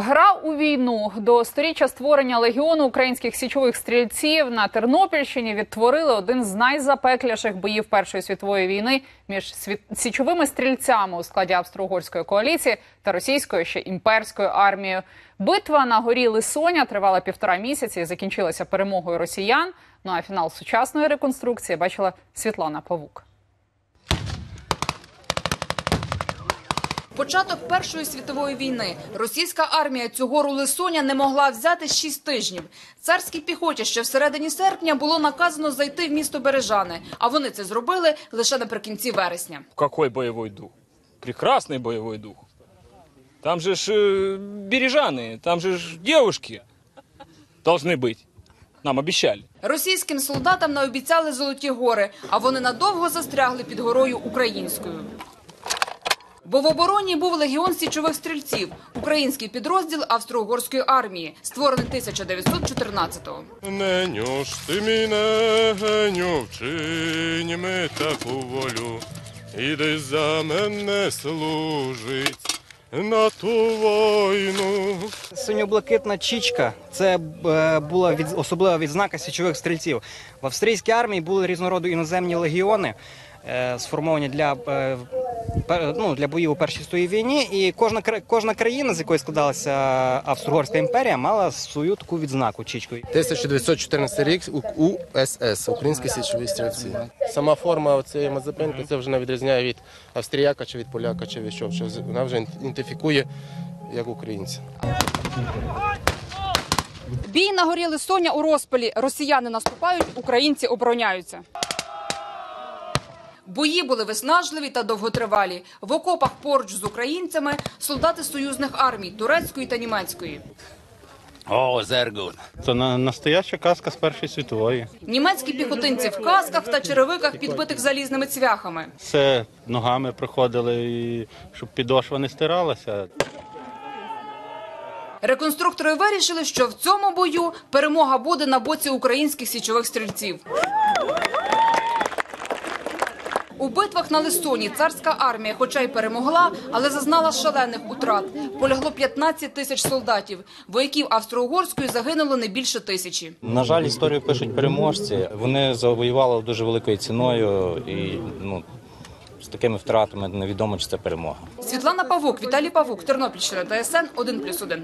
Гра у війну до сторіччя створення легіону українських січових стрільців на Тернопільщині відтворили один з найзапекліших боїв Першої світової війни між світ... січовими стрільцями у складі австро-угорської коаліції та російською ще імперською армією. Битва на горі Лисоня тривала півтора місяці і закінчилася перемогою росіян. Ну а фінал сучасної реконструкції бачила Світлана Павук. Початок Першої світової війни. Російська армія цю гору Лисоня не могла взяти шість тижнів. Царській піхоті ще всередині серпня було наказано зайти в місто Бережани, а вони це зробили лише наприкінці вересня. Какой боевой дух? Прекрасный боевой дух. Там же ж э, бережаны, там же ж девушки должны быть. Нам обещали. Російським солдатам наобіцяли золоті гори, а вони надовго застрягли під горою українською. Бо в обороні був легіон січових стрільців, український підрозділ австро-угорської армії, створений 1914-го. Неню ж ти мене, геню, вчинь ми таку волю, іди за мене служить на ту війну. Синьо-блакитна чічка це е, була від, особлива відзнака січових стрільців. В австрійській армії були різнороду іноземні легіони, е, сформовані для, е, ну, для боїв у Першій світовій війні. І кожна, кожна країна, з якої складалася Австро-Угорська імперія, мала свою таку відзнаку чічку. 1914 рік у УСС, Українські січові стрільці. Сама форма цієї мазепинки це вже не відрізняє від австріяка чи від поляка, чи від чого. Що Вона вже ідентифікує як українця. Бій на горі Лисоня у розпалі. Росіяни наступають, українці обороняються. Бої були виснажливі та довготривалі. В окопах поруч з українцями солдати союзних армій турецької та німецької. О, Зергун. Це на- настояща казка з Першої світової. Німецькі піхотинці в касках та черевиках, підбитих залізними цвяхами. Все ногами проходили, щоб підошва не стиралася. Реконструктори вирішили, що в цьому бою перемога буде на боці українських січових стрільців. У битвах на Лисоні царська армія, хоча й перемогла, але зазнала шалених утрат. Полягло 15 тисяч солдатів. Вояків австро-угорської загинуло не більше тисячі. На жаль, історію пишуть переможці. Вони завоювали дуже великою ціною і ну з такими втратами невідомо, чи це перемога. Світлана Павук, Віталій Павук, Тернопільщина, ТСН 1+,1.